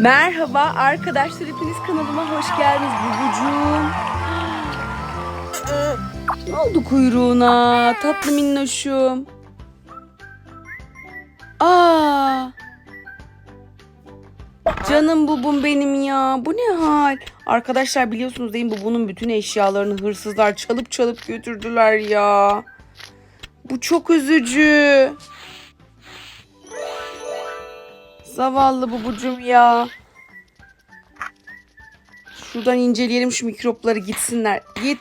Merhaba arkadaşlar hepiniz kanalıma hoş geldiniz Bubucuğum. Ne oldu kuyruğuna tatlı minnoşum? Aa! Canım bubum benim ya. Bu ne hal? Arkadaşlar biliyorsunuz değil mi bubunun bütün eşyalarını hırsızlar çalıp çalıp götürdüler ya. Bu çok üzücü. Zavallı bubucum ya. Şuradan inceleyelim şu mikropları gitsinler. Git,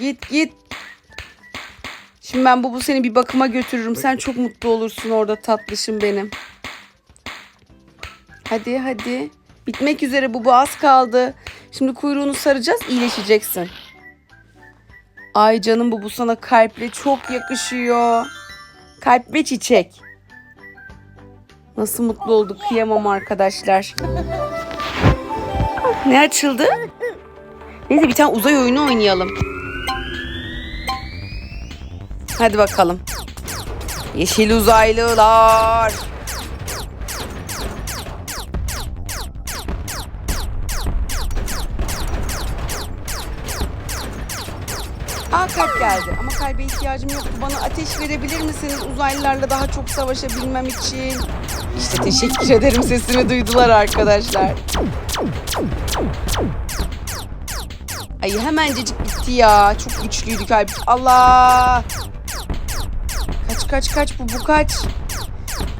git, git. Şimdi ben bubu seni bir bakıma götürürüm. Sen çok mutlu olursun orada tatlışım benim. Hadi hadi. Bitmek üzere bubu az kaldı. Şimdi kuyruğunu saracağız iyileşeceksin. Ay canım bubu sana kalple çok yakışıyor. Kalp ve çiçek. Nasıl mutlu olduk kıyamam arkadaşlar. Ne açıldı? Neyse bir tane uzay oyunu oynayalım. Hadi bakalım. Yeşil uzaylılar. Aa kalp geldi ama kalbe ihtiyacım yoktu. Bana ateş verebilir misiniz uzaylılarla daha çok savaşabilmem için? İşte teşekkür ederim sesimi duydular arkadaşlar. Ay hemencecik bitti ya. Çok güçlüydü kalp. Allah! Kaç kaç kaç bu bu kaç.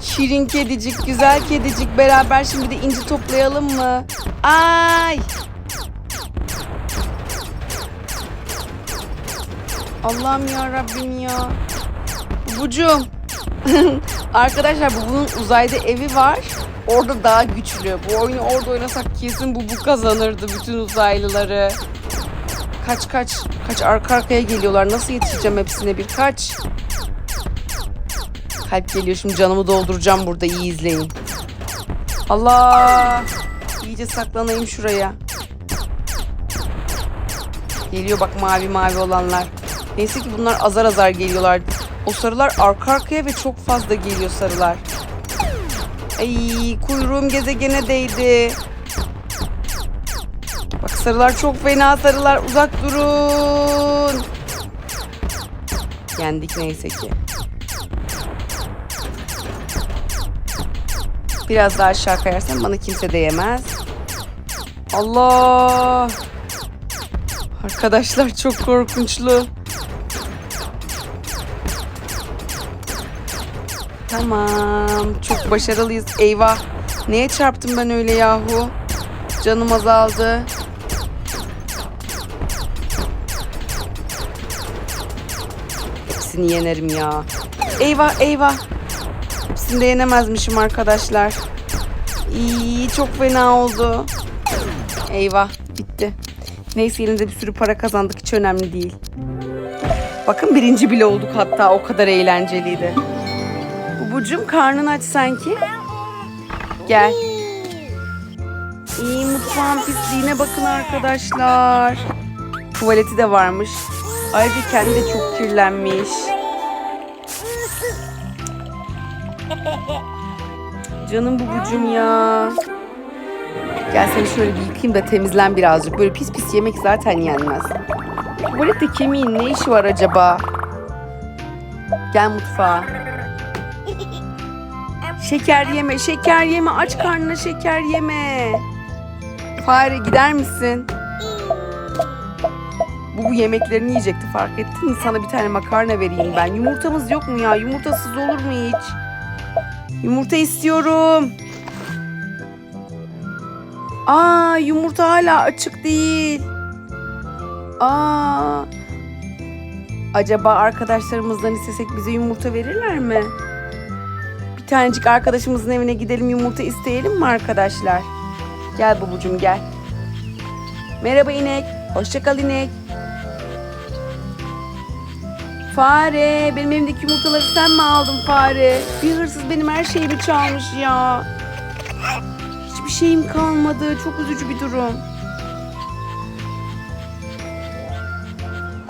Şirin kedicik, güzel kedicik. Beraber şimdi de inci toplayalım mı? Ay! Allah'ım ya Rabbim ya. Bubucuğum. Arkadaşlar Bubu'nun uzayda evi var. Orada daha güçlü. Bu oyunu orada oynasak kesin Bubu kazanırdı bütün uzaylıları. Kaç kaç. Kaç arka arkaya geliyorlar. Nasıl yetişeceğim hepsine bir kaç. Kalp geliyor şimdi canımı dolduracağım burada iyi izleyin. Allah. İyice saklanayım şuraya. Geliyor bak mavi mavi olanlar. Neyse ki bunlar azar azar geliyorlar. O sarılar arka arkaya ve çok fazla geliyor sarılar. Ay kuyruğum gezegene değdi. Bak sarılar çok fena sarılar. Uzak durun. Yendik neyse ki. Biraz daha aşağı kayarsan bana kimse değemez. Allah. Arkadaşlar çok korkunçlu. Tamam. Çok başarılıyız. Eyvah. Neye çarptım ben öyle yahu? Canım azaldı. Hepsini yenerim ya. Eyvah eyvah. Hepsini de yenemezmişim arkadaşlar. İyi çok fena oldu. Eyvah bitti. Neyse elinde bir sürü para kazandık hiç önemli değil. Bakın birinci bile olduk hatta o kadar eğlenceliydi. Bubucum karnın aç sanki. Gel. İyi mutfağın pisliğine bakın arkadaşlar. Tuvaleti de varmış. Ayrıca kendi de çok kirlenmiş. Canım bubucum ya. Gel seni şöyle bir yıkayayım da temizlen birazcık. Böyle pis pis yemek zaten yenmez. Tuvalette kemiğin ne işi var acaba? Gel mutfağa. Şeker yeme, şeker yeme. Aç karnına şeker yeme. Fare gider misin? Bu bu yemeklerini yiyecekti fark ettin mi? Sana bir tane makarna vereyim ben. Yumurtamız yok mu ya? Yumurtasız olur mu hiç? Yumurta istiyorum. Aa yumurta hala açık değil. Aa. Acaba arkadaşlarımızdan istesek bize yumurta verirler mi? Bir tanecik arkadaşımızın evine gidelim yumurta isteyelim mi arkadaşlar? Gel babucum gel. Merhaba inek. Hoşça kal inek. Fare, benim evimdeki yumurtaları sen mi aldın fare? Bir hırsız benim her şeyimi çalmış ya. Hiçbir şeyim kalmadı. Çok üzücü bir durum.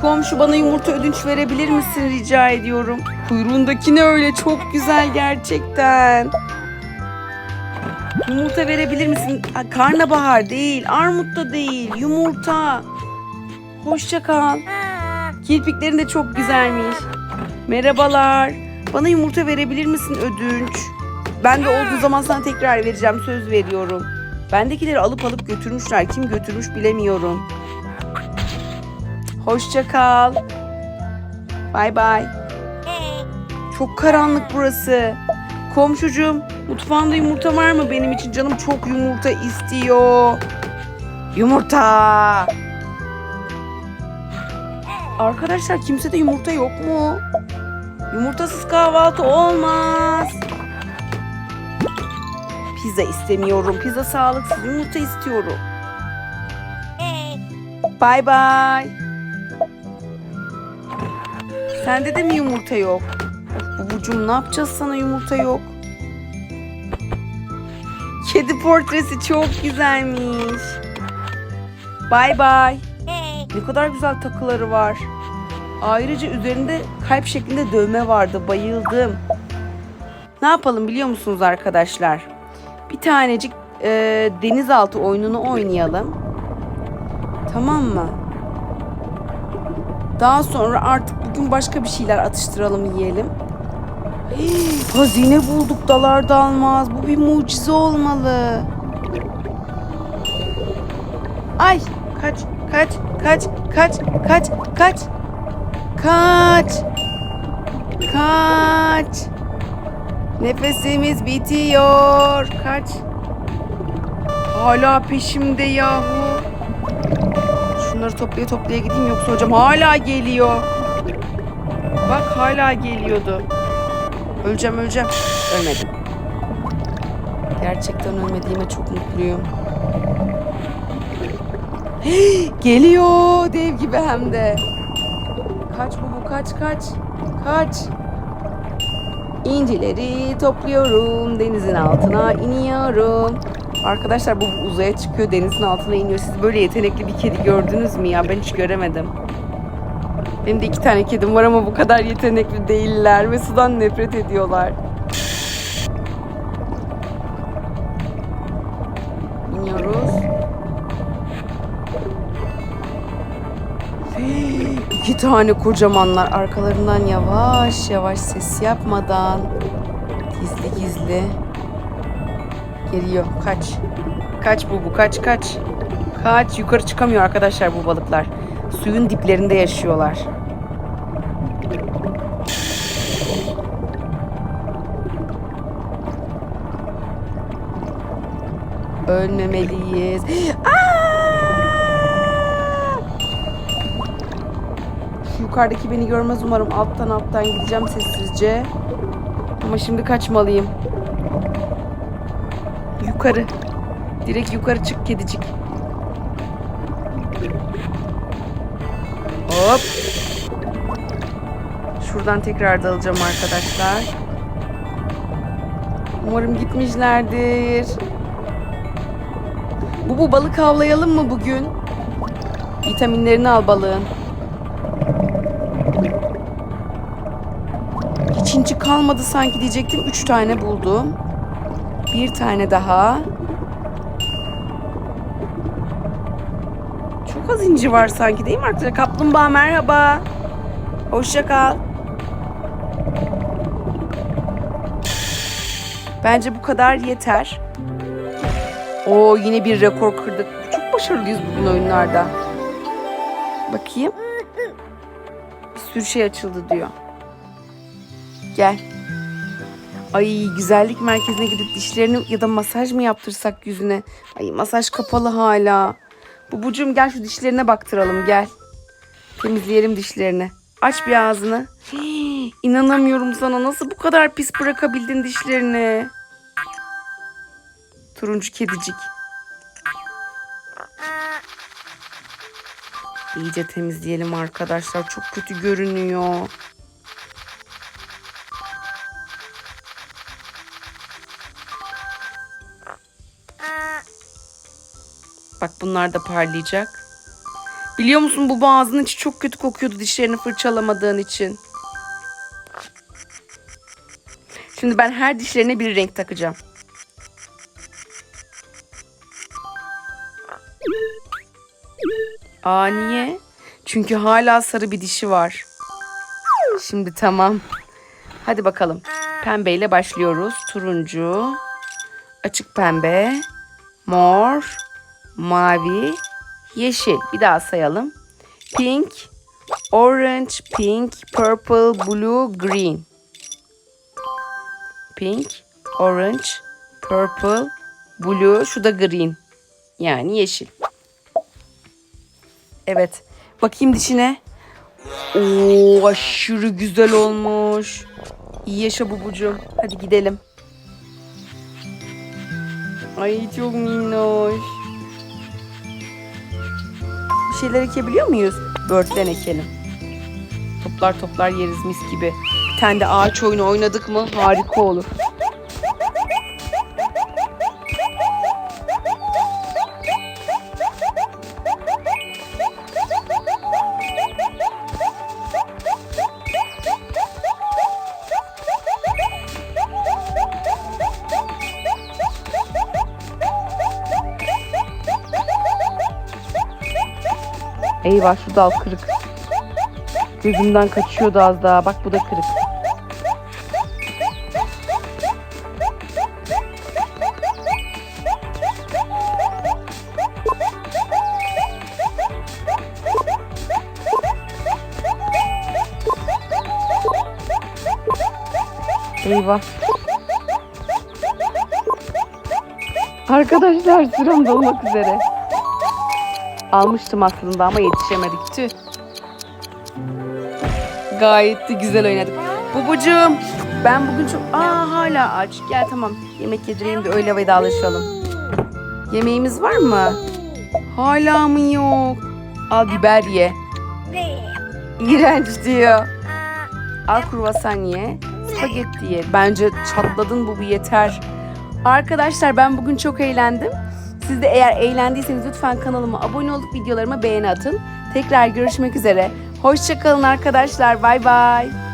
Komşu bana yumurta ödünç verebilir misin rica ediyorum. Kuyruğundaki ne öyle çok güzel gerçekten. Yumurta verebilir misin? Ha, karnabahar değil, armut da değil, yumurta. Hoşça kal. Kirpiklerin de çok güzelmiş. Merhabalar. Bana yumurta verebilir misin ödünç? Ben de olduğu zaman sana tekrar vereceğim söz veriyorum. Bendekileri alıp alıp götürmüşler. Kim götürmüş bilemiyorum. Hoşça kal. Bay bay. Çok karanlık burası. Komşucuğum, mutfağında yumurta var mı benim için? Canım çok yumurta istiyor. Yumurta. Arkadaşlar kimsede yumurta yok mu? Yumurtasız kahvaltı olmaz. Pizza istemiyorum. Pizza sağlıksız. Yumurta istiyorum. Bay bay. Sende de mi yumurta yok? Bubucum ne yapacağız sana yumurta yok? Kedi portresi çok güzelmiş. Bay bay. Ne kadar güzel takıları var. Ayrıca üzerinde kalp şeklinde dövme vardı. Bayıldım. Ne yapalım biliyor musunuz arkadaşlar? Bir tanecik e, denizaltı oyununu oynayalım. Tamam mı? Daha sonra artık bugün başka bir şeyler atıştıralım yiyelim. Hazine bulduk dalar dalmaz. Bu bir mucize olmalı. Ay kaç kaç kaç kaç kaç kaç kaç kaç nefesimiz bitiyor kaç hala peşimde yahu şunları toplaya toplaya gideyim yoksa hocam hala geliyor bak hala geliyordu öleceğim öleceğim ölmedim gerçekten ölmediğime çok mutluyum Geliyor dev gibi hem de. Kaç bu bu kaç kaç. Kaç. İncileri topluyorum. Denizin altına iniyorum. Arkadaşlar bu uzaya çıkıyor denizin altına iniyor. Siz böyle yetenekli bir kedi gördünüz mü ya? Ben hiç göremedim. Benim de iki tane kedim var ama bu kadar yetenekli değiller ve sudan nefret ediyorlar. İniyoruz. İki tane kocamanlar arkalarından yavaş yavaş ses yapmadan gizli gizli geliyor. Kaç. Kaç bu bu kaç kaç. Kaç yukarı çıkamıyor arkadaşlar bu balıklar. Suyun diplerinde yaşıyorlar. Ölmemeliyiz. Aa! Yukarıdaki beni görmez umarım. Alttan alttan gideceğim sessizce. Ama şimdi kaçmalıyım. Yukarı. Direkt yukarı çık kedicik. Hop. Şuradan tekrar dalacağım arkadaşlar. Umarım gitmişlerdir. Bu bu balık avlayalım mı bugün? Vitaminlerini al balığın. İkinci kalmadı sanki diyecektim. Üç tane buldum. Bir tane daha. Çok az inci var sanki değil mi arkadaşlar? Kaplumbağa merhaba. Hoşça kal. Bence bu kadar yeter. Oo yine bir rekor kırdık. Çok başarılıyız bugün oyunlarda. Bakayım. Bir sürü şey açıldı diyor. Gel. Ay güzellik merkezine gidip dişlerini ya da masaj mı yaptırsak yüzüne? Ay masaj kapalı hala. Bubucum gel şu dişlerine baktıralım gel. Temizleyelim dişlerini. Aç bir ağzını. Hii, inanamıyorum sana nasıl bu kadar pis bırakabildin dişlerini. Turuncu kedicik. İyice temizleyelim arkadaşlar. Çok kötü görünüyor. Bak bunlar da parlayacak. Biliyor musun bu boğazın içi çok kötü kokuyordu dişlerini fırçalamadığın için. Şimdi ben her dişlerine bir renk takacağım. Aa niye? Çünkü hala sarı bir dişi var. Şimdi tamam. Hadi bakalım. Pembeyle başlıyoruz. Turuncu, açık pembe, mor, mavi, yeşil. Bir daha sayalım. Pink, orange, pink, purple, blue, green. Pink, orange, purple, blue, şu da green. Yani yeşil. Evet. Bakayım dişine. Oo aşırı güzel olmuş. İyi yaşa bubucum. Hadi gidelim. Ay çok minnoş. Bir şeyler ekebiliyor muyuz? Börtlen ekelim. Toplar toplar yeriz mis gibi. Bir tane de ağaç oyunu oynadık mı harika olur. Eyvah şu dal kırık. Gözümden kaçıyordu az daha. Bak bu da kırık. Eyvah. Arkadaşlar sıram dolmak üzere. Almıştım aslında ama yetişemedik. Tüh. Gayet de güzel oynadık. Bubucuğum ben bugün çok... Aa hala aç. Gel tamam yemek yedireyim de öyle vedalaşalım. Yemeğimiz var mı? Hala mı yok? Al biber ye. İğrenç diyor. Al kruvasan ye. Spagetti ye. Bence çatladın bu bu yeter. Arkadaşlar ben bugün çok eğlendim. Siz de eğer eğlendiyseniz lütfen kanalıma abone olup videolarıma beğeni atın. Tekrar görüşmek üzere. Hoşçakalın arkadaşlar. Bay bay.